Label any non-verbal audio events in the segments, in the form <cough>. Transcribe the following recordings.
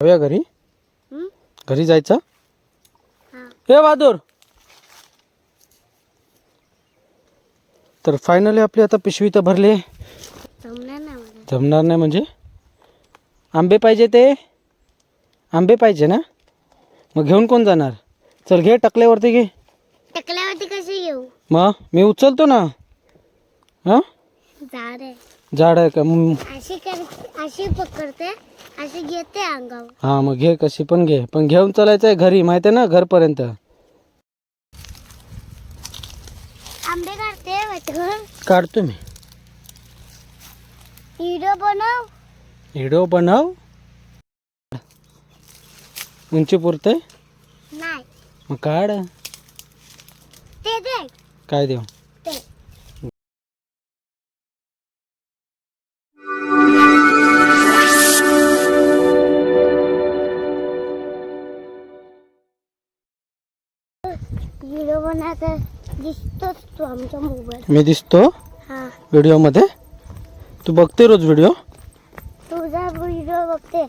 जाऊया घरी? हं? घरी जायचं? हा. बहादूर! तर फायनली आपली आता पिशवी तर भरली. जमणार नाही म्हणजे? आंबे पाहिजे ते? आंबे पाहिजे ना? मग घेऊन कोण जाणार? चल घे टकल्यावरती घे. टकल्यावरती कसे येऊ मग? मी उचलतो ना. हां? झाड आहे. का? अशी पकडते. अशी घेते अंगावर. हां मग घे कशी पण घे. पण घेऊन चालायचं आहे घरी माहिती आहे ना घरपर्यंत. आंबे काढते काढतो मी. व्हिडिओ बनव. व्हिडिओ बनव? उंची पुरते? नाही. मग काढ. ते दे. काय देऊ? ते. व्हिडिओ बनायचा दिसतोच तू आमच्या मोबाईल मी दिसतो? हा. व्हिडिओमध्ये तू बघते रोज व्हिडिओ तुझा व्हिडिओ बघते.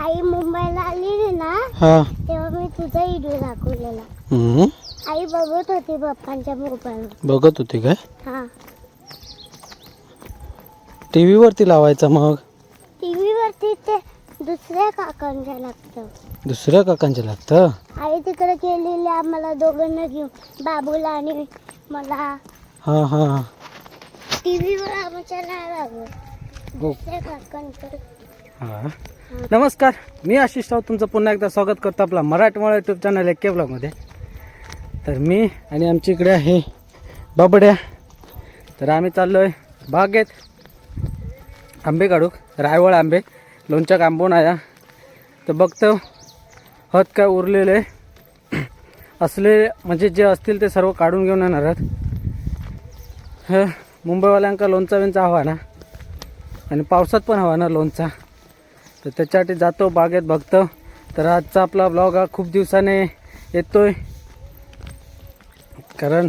आई मुंबईला आली ना हां. तेव्हा मी तुझा व्हिडिओ दाखवलेला. हम्म. आई बघत होती पप्पांच्या मोबाईल बघत होती काय? हा. टी व्हीवरती लावायचा मग? टीव्ही वरती ते दुसऱ्या काकांच्या लागतं. दुसऱ्या काकांचे लागतं? आई तिकडे गेलेली आम्हाला दोघांना घेऊन बाबूला आणि मला. हां हां. टीव्हीवर आमच्या नाही लागत दुसऱ्या काकांकडे हां. नमस्कार. मी आशिष राव तुमचं पुन्हा एकदा स्वागत करतो आपला मराठमोळा यूट्यूब चॅनल एके ब्लॉगमध्ये तर मी आणि आमच्या इकडे आहे बाबड्या. तर आम्ही चाललो आहे बागेत. आंबे काढू रायवळ आंबे लोणच्या आंबून आया. तर बघतो हत काय उरलेले <clears throat> असले म्हणजे जे असतील ते सर्व काढून घेऊन येणार आहेत. ह, मुंबईवाल्यांका लोणचा विंचा हवा ना? आणि पावसात पण हवा ना लोणचा? तर त्याच्यासाठी जातो बागेत बघतो. तर आजचा आपला ब्लॉग हा खूप दिवसाने येतोय. कारण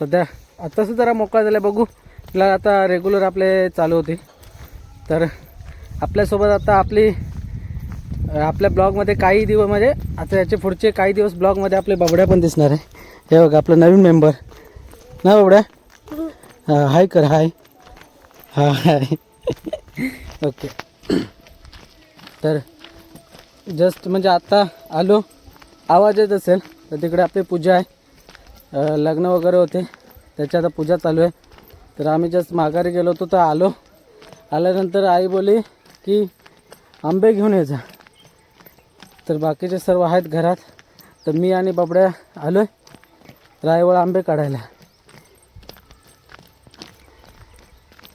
सध्या आताच जरा मोकळा झाला बघू. तिला आता रेग्युलर आपले चालू होती तर आपल्यासोबत आता आपली आपल्या ब्लॉगमध्ये काही दिवस म्हणजे आता याचे पुढचे काही दिवस ब्लॉगमध्ये आपले बाबड्या पण दिसणार आहे. हे बघा आपलं नवीन मेंबर ना बाबड्या? हाय कर हाय हा हाय ओके <laughs> तर जस्ट म्हणजे आत्ता आलो. आवाज येत असेल तर तिकडे आपली पूजा आहे. लग्न वगैरे होते. त्याची आता पूजा चालू आहे. तर आम्ही जस्ट माघारी गेलो होतो तर आलो. आल्यानंतर आई बोली की आंबे घेऊन यायचा तर बाकीचे सर्व आहेत घरात. तर मी आणि बाबड्या आलो आहे रायवळ आंबे काढायला.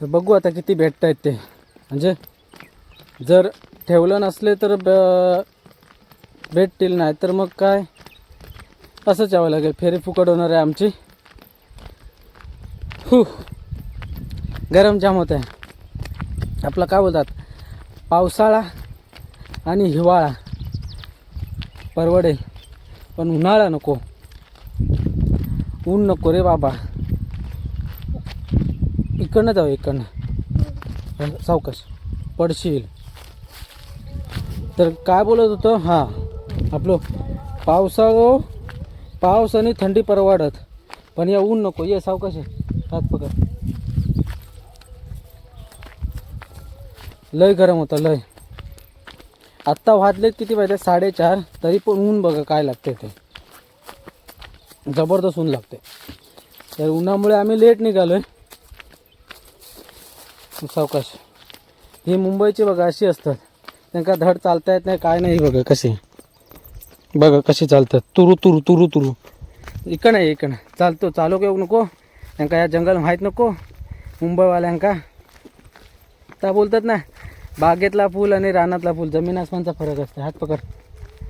तर बघू आता किती भेटत आहेत ते. म्हणजे जर ठेवलं नसले तर ब- भेटतील नाही तर मग काय? असंच यावं लागेल. फेरी फुकट होणार आहे आमची. हू गरम जाम होत आहे. आपलं काय बोलतात? पावसाळा आणि हिवाळा. परवडेल. पण उन्हाळा नको. ऊन नको रे बाबा. इकडनं जाऊ इकडनं. सावकाश. पडशील. तर काय बोलत होतो? हां. आपलं पावसाळो हो. पाऊस आणि थंडी परवाडत. पण या ऊन नको. ये सावकाश. आहे. हात पकड. लय गरम होतं लय. आत्ता वाजलेत किती पाहिजे साडेचार. तरी पण ऊन बघा काय लागते ते. जबरदस्त ऊन लागते तर उन्हामुळे आम्ही लेट निघालो आहे सावकाश. ही मुंबईची बघा अशी असतात. त्यांना धड चालता येत नाही काय नाही बघा कसे बघा कशी चालतात. तुरु तुरु तुरु तुरु. इकडं नाही इकडं चालतो चालू घेऊ नको. त्यांका या जंगल माहीत नको. मुंबईवाल्यांका. त्या बोलतात ना बागेतला फूल आणि रानातला फूल जमीन आसमानचा फरक असतो. हात पकड.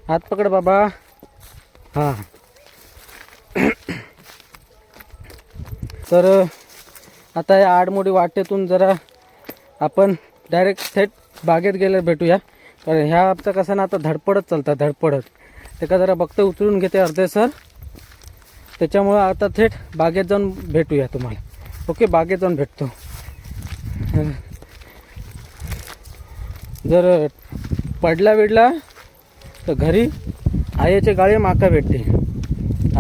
हात पकड बाबा. हां. तर आता या आडमोडी वाटेतून जरा आपण डायरेक्ट थेट बागेत गेल्यावर भेटूया. कारण ह्या आमचं कसं ना आता धडपडत चालतात धडपडत. ते का जरा बघते उचलून घेते अर्धे सर. त्याच्यामुळं आता थेट बागेत जाऊन भेटूया तुम्हाला. ओके बागेत जाऊन भेटतो. जर पडला बिडला तर घरी आयाचे गाळे माका भेटते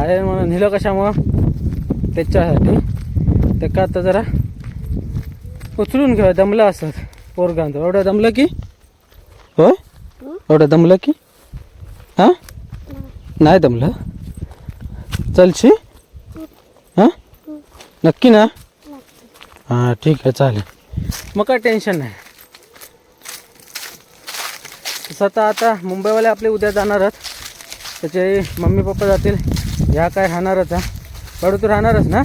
आया म्हणून नेलं कशामुळं? त्याच्यासाठी. ते का आता जरा उचलून घ्या दमलं असत. पोरगांत एवढं दमलं की? होय? एवढं दमलं की? हां? नाही दमलं? चलशी हां? नक्की ना? हां ठीक आहे चालेल. मग काय टेन्शन नाही. तसं आता आता मुंबईवाले आपले उद्या जाणारच त्याचे मम्मी पप्पा जातील. ह्या काय राहणारच हा? बाळू तू राहणारच ना?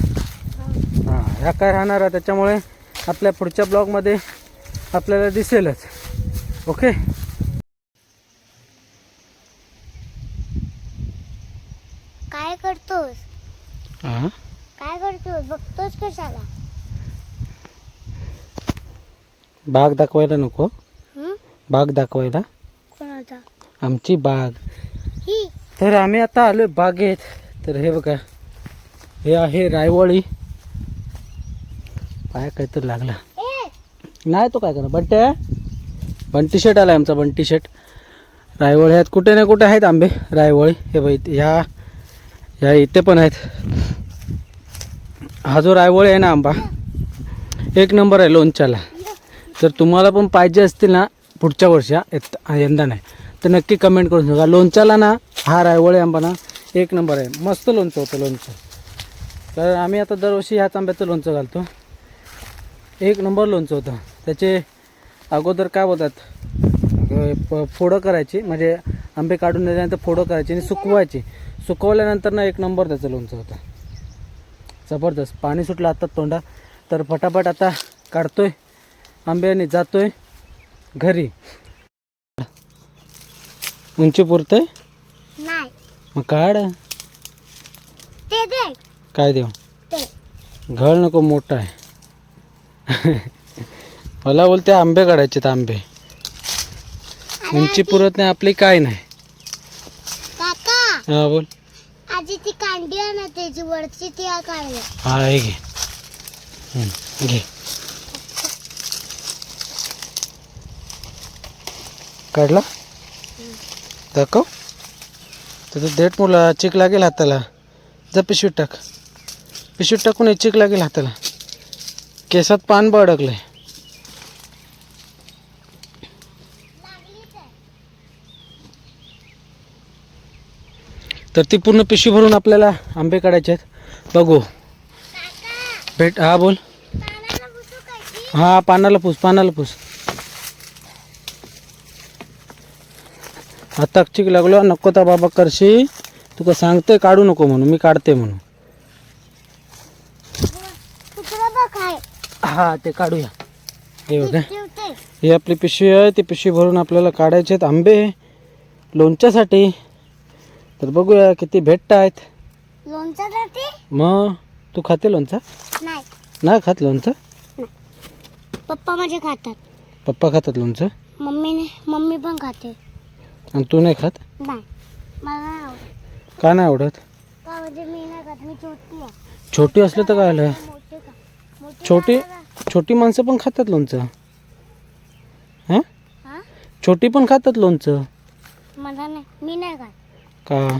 हां ह्या काय राहणार आहे त्याच्यामुळे आपल्या पुढच्या ब्लॉगमध्ये आपल्याला दिसेलच. ओके? काय करतोस? हां काय करतोस? बघतोस कशाला? बाग दाखवायला नको. हं? बाग दाखवायला. आमची बाग. तर आम्ही आता आलो बागेत. तर हे बघा हे आहे रायवळी. पाय काहीतरी लागला. नाही तो काय करा बंटे बंटी शर्ट आला आमचा बंटी शर्ट रायवळी आहेत. कुठे ना कुठे आहेत आंबे? रायवळी. हे बाई ह्या ह्या इथे पण आहेत. हा जो रायवळी आहे ना आंबा एक नंबर आहे लोणच्याला. तर तुम्हाला पण पाहिजे असतील ना पुढच्या वर्षी येत- यंदा नाही. तर नक्की कमेंट करून सांगा. लोणच्याला ना हार आहे वळे आंबा ना एक नंबर आहे. मस्त लोणचं होतं लोणचं. तर आम्ही आता दरवर्षी ह्याच आंब्याचं लोणचं घालतो. एक नंबर लोणचं होतं. त्याचे अगोदर काय बोलतात प- फोडं करायची म्हणजे आंबे काढून दिल्यानंतर फोडं करायची आणि सुकवायची. सुकवल्यानंतर ना एक नंबर त्याचं लोणचं होतं. जबरदस्त. पाणी सुटलं आता तोंडा. तर फटाफट आता काढतोय. आंबे आणि जातोय घरी. उंची पुरतंय? नाही. मग काढ. ते दे. काय देऊ? ते. घळ नको मोठा आहे. मला बोलते आंबे काढायचे आंबे. उंची पुरत नाही आपली काय नाही. काका. हा बोल. आजी ती कांडी आहे ना त्याची वरची ती काढली हा हे घे. घे. काढला? दाखव. त्याचं देठ मुला चिक लागेल हाताला. जा पिशवीत टाक. पिशवीत टाकून हे चिक लागेल हाताला. केसात पान बी अडकलंय तर ती पूर्ण पिशवी भरून आपल्याला आंबे काढायचे आहेत. बघू. भेट हा बोल? हा पानाला पूस पानाला पूस. आता चिक लागलो नको तर बाबा करशी. तुका सांगतोय काढू नको म्हणून मी काढते म्हणून. हा ते काढूया. हे बघा ही. आपली पिशवी आहे ती पिशवी भरून आपल्याला काढायचे आहेत आंबे लोणच्यासाठी. तर बघूया किती भेटत आहेत मग तू खाते लोणचं? नाही. नाही खात लोणचं? पप्पा माझे खातात. पप्पा खातात लोणचं? मम्मीने मम्मी पण खाते. आणि तू नाही खात? नाही. मला नाही आवडत. का नाही आवडत? का म्हणजे मी नाही खात मी छोटी आहे. छोटी असलं तर काय आलं मोठी का? मोठी छोटी खायला का? छोटी माणसं पण खातात लोणचं. हां? हा? छोटी पण खातात लोणचं. मला नाही. मी नाही खात. का?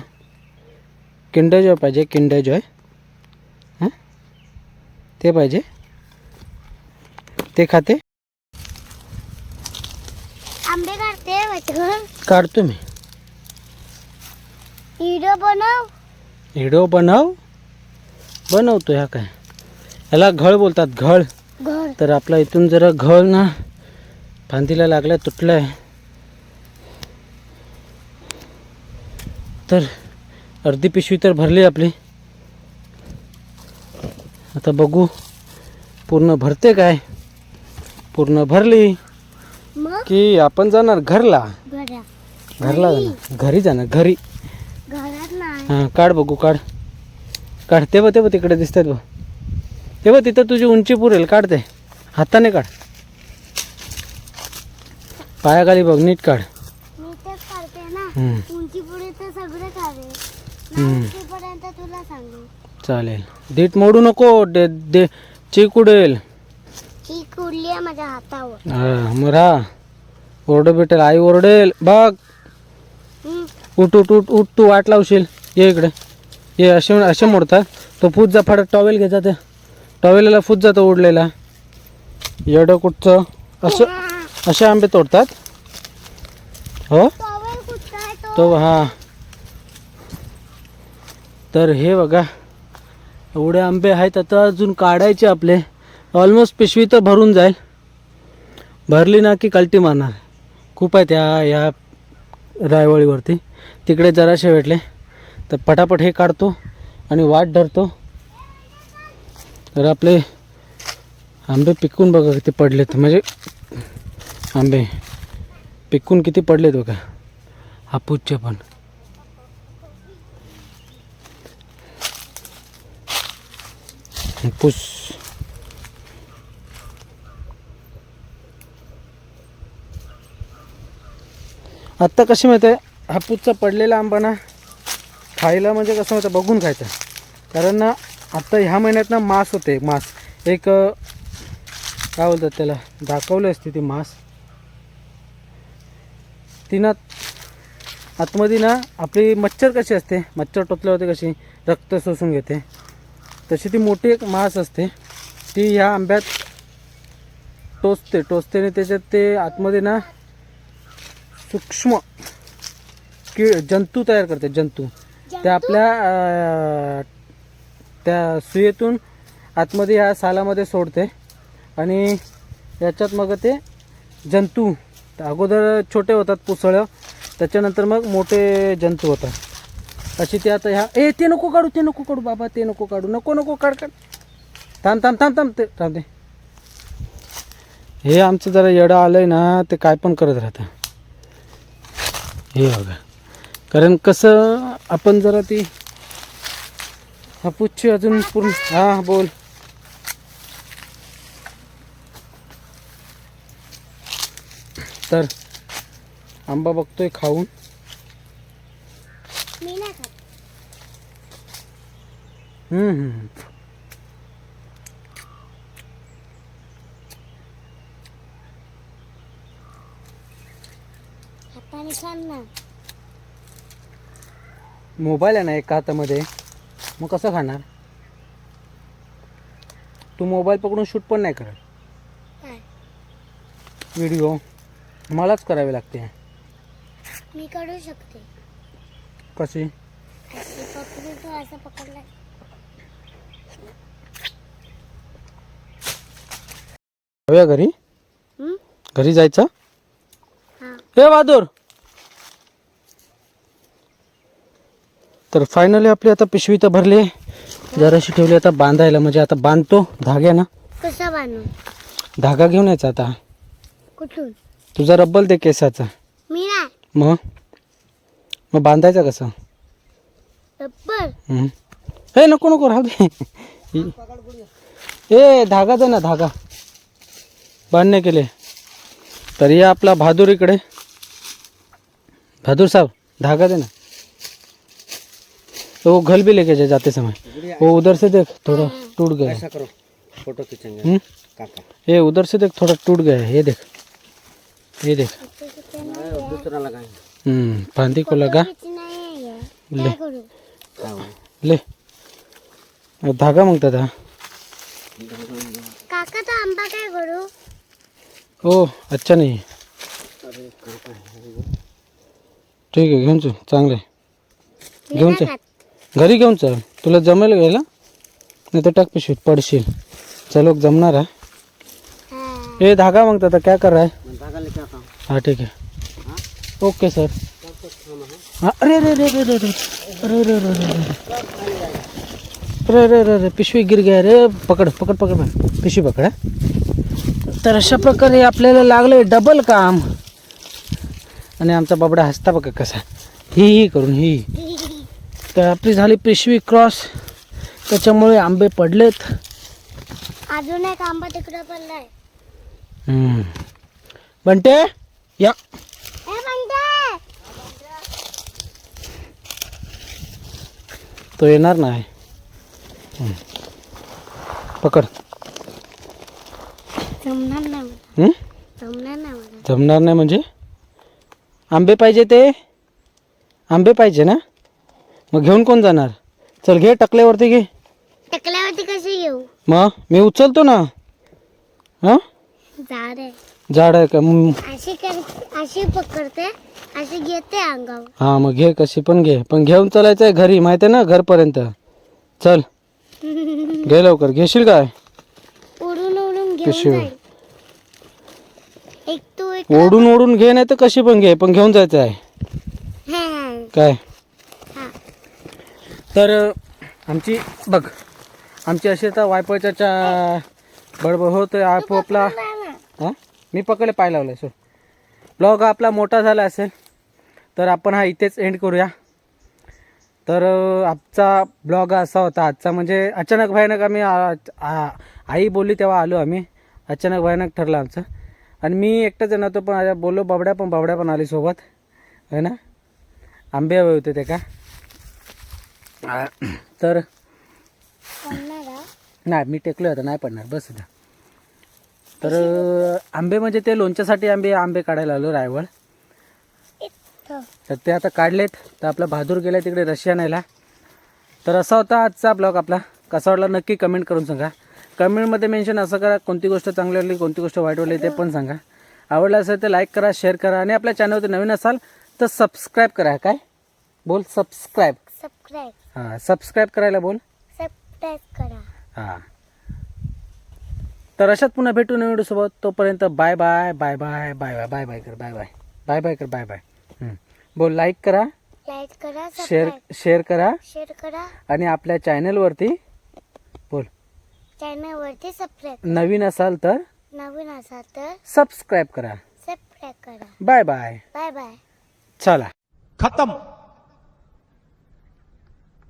किंडर जॉय पाहिजे किंडर जॉय. हां? ते पाहिजे. ते खाते आंबे काढते मी व्हिडिओ बनव. बनव. बनवतो ह्या काय. ह्याला घळ बोलतात घळ. घर तर आपला इथून जरा घळ ना फांदीला लागलाय तुटलाय. तर अर्धी पिशवी तर भरली आपली. आता बघू. पूर्ण भरते काय? पूर्ण भरली. मग? की आपण जाणार घरला. घरा. घरला जाणार. घरी जाणार घरी. घरात नाही. हां काढ बघू काढ. काढ. ते बघ ते बघ तिकडे दिसतात बघ. ते बघ तिथं तुझी उंची पुरेल काढ ते हाताने काढ. पायाखाली बघ नीट काढ. मी तेच काढते ना. हम्म, उंची पुढे तर सगळे काढे हम्म. उंचीपर्यंत तुला सांगू चालेल. दीट मोडू नको. दे दे चिक उडेल कुडली आहे माझ्या हातावर. हां मग राहा. ओरड भेटेल आई ओरडेल. बघ. हम्म. उठ उठ उठ उठ तू वाट लावशील. ये इकडे. ये असे असे मोडतात तो फूट जा फाडत टॉवेल घ्यायचा ते टॉवेलला फूट जातो उडलेला येडं कुठचं? असं असे आंबे तोडतात. हो? टॉवेल कुठचा आहे तो? तो हा. तर हे बघा. एवढे आंबे आहेत आता अजून काढायचे आपले. ऑलमोस्ट पिशवी तर भरून जाईल. भरली ना की कल्टी मारणार. खूप आहेत या या रायवळीवरती तिकडे जराशे भेटले. तर पटापट हे काढतो आणि वाट धरतो. तर आपले आंबे पिकून बघा किती पडलेत. म्हणजे आंबे पिकून किती पडलेत बघा. हापूसचे पण. हापूस आत्ता कशी माहिती आहे? हापूसचा पडलेला आंबा ना खायला म्हणजे कसं होतं बघून खायचं. कारण ना आत्ता ह्या महिन्यात ना मास होते मास. एक काय बोलतात त्याला? दाखवली असते ती मास. तिनं आतमध्ये ना आपली मच्छर कशी असते? मच्छर टोचल्यावरती कशी रक्त शोषून घेते. तशी ती मोठी एक मास असते. ती ह्या आंब्यात टोचते टोचते आणि त्याच्यात ते आतमध्ये ना सूक्ष्म कि जंतू तयार करते जंतू. ते आपल्या त्या सुयेतून आतमध्ये ह्या सालामध्ये सोडते. आणि याच्यात मग ते जंतू अगोदर छोटे होतात पुसळं त्याच्यानंतर मग मोठे जंतू होतात. अशी ते आता ह्या ए ते नको काढू ते नको काढू बाबा ते नको काढू नको नको काढ काढ. थांब थांब थांब थांब ते थांब ते हे आमचं जरा येडं आलंय ना ते काय पण करत राहतं. हे बघा. कारण कसं आपण जरा ती हापूसची अजून पूर्ण. हा बोल. तर आंबा बघतोय खाऊन. हम्म, ना. मोबाईल आहे ना एका हातामध्ये. मग कसं खाणार? तू मोबाईल पकडून शूट पण नाही करत. काय? व्हिडिओ मलाच करावे लागते. मी काढू शकते. कशी? अशी पकडून तो असं पकडला. जाऊया घरी? घरी जायचं? हा. हे बहादूर! तर फायनली आपली आता पिशवी तर भरली. जराशी ठेवली आता बांधायला म्हणजे आता बांधतो. धाग्या ना. कसा बांधू? धागा घेऊन यायचा आता. कुठून? तुझा रब्बल दे केसाचा. मी नाही. मग? मग बांधायचा कसं? हम्म. हे नको नको राहू दे. ए धागा दे ना धागा. बांधणे केले. तर ये आपला बहादूर इकडे बहादूर साहब धागा दे ना. तो घल भी लेके जा जाते समय वो उधर से देख थोड़ा टूट गया है। करो फ़ोटो खींचेंगे हम्म? काका ये उधर से देख थोड़ा टूट गया है ये देख ये देख दूसरा लगाएँगे हम्म फांदी को लगा है. ले? ले धागा मग दादा काका तो आंबा काय करू ओ अच्छा नाही ठीक आहे घेऊन चांगलं आहे मी घेऊन. घरी घेऊन चल तुला जमेल घ्यायला नाही तर टाक पिशवीत पडशील चलो जमणार आहे ए धागा मग तर काय कराय हा ठीक आहे ओके सर हां अरे रे रे रे रे रे अरे रे रे रे रे रे रे पिशवी गिर गया रे पकड पकड पकड पिशवी पकड तर अशा प्रकारे आपल्याला लागलं डबल काम आणि आमचा बाबडा हसता बघा कसा ही करून ही तर आपली झाली पिशवी क्रॉस. त्याच्यामुळे आंबे पडलेत. अजून एक आंबा तिकडं पडलाय. हम्म. बंटे या. ए तो येणार नाही. हम्म. पकड. जमणार नाही मला. हम्म? जमणार नाही मला. जमणार नाही म्हणजे? आंबे पाहिजे ते? आंबे पाहिजे ना? मग घेऊन कोण जाणार? चल घे टकल्यावरती घे. टकल्यावरती कशी घेऊ? मग? मी उचलतो ना. हां? झाड आहे. झाड आहे का? मग अशी कर अशी पकडते अशी घेते अंगावर. हां मग घे कशी पण घे. पण घेऊन चालायचं आहे घरी माहिती आहे ना घरपर्यंत. चल. घे लवकर. घेशील काय? उडून उडून घेऊन पिशवी. जाईल. एक तू एक ओढून ओढून घे नाही तर कशी पण घे पण घेऊन जायचं आहे हा. काय? तर आमची बघ आमची अशी आता वायपळच्या चा बडबड होत आपोपला हां? मी पकडले पाय लावले सो ब्लॉग आपला मोठा झाला असेल तर आपण हा इथेच एंड करूया. तर अ, आजचा ब्लॉग असा होता. आजचा म्हणजे अचानक भयानक आम्ही आई बोलली तेव्हा आलो आम्ही. अचानक भयानक ठरलं आमचं. आणि मी एकटाच येणार होतो पण बोललो बाबड्या पण बाबड्या पण आली सोबत. है ना? आंबे हवे होते ते का? आ, तर? नाही मी टेकलो आता नाही पडणार. बस आता तर आंबे म्हणजे ते लोणच्यासाठी आंबे आंबे काढायला आलो रायवळ. तर ते आता काढलेत. तर आपला बहादूर गेला तिकडे रशिया न्यायला तर असा होता आजचा ब्लॉग आपला. कसा वाटला नक्की कमेंट करून सांगा. कमेंटमध्ये मेन्शन असं करा कोणती गोष्ट चांगली वाटली कोणती गोष्ट वाईट वाटली ते पण सांगा. आवडलं असेल तर लाईक करा शेअर करा. आणि आपल्या चॅनलवरती नवीन असाल तर सबस्क्राईब करा काय? बोल सबस्क्राईब सबस्क्राईब हां सबस्क्राईब करायला बोल. सबस्क्राईब करा. हां. तर अशात पुन्हा भेटू नवीन व्हिडिओसोबत. तोपर्यंत bye bye bye bye bye bye bye bye कर बाय बाय बाय बाय कर बाय बाय हं. बोल लाईक करा. लाईक करा शेअर सबस्क्राईब शेअर करा. शेअर करा. आणि आपल्या चॅनलवरती बोल. चॅनलवरती सबस्क्राईब नवीन असाल तर नवीन असाल तर सबस्क्राईब करा. सबस्क्राईब करा. बाय बाय बाय बाय चला. खत्म.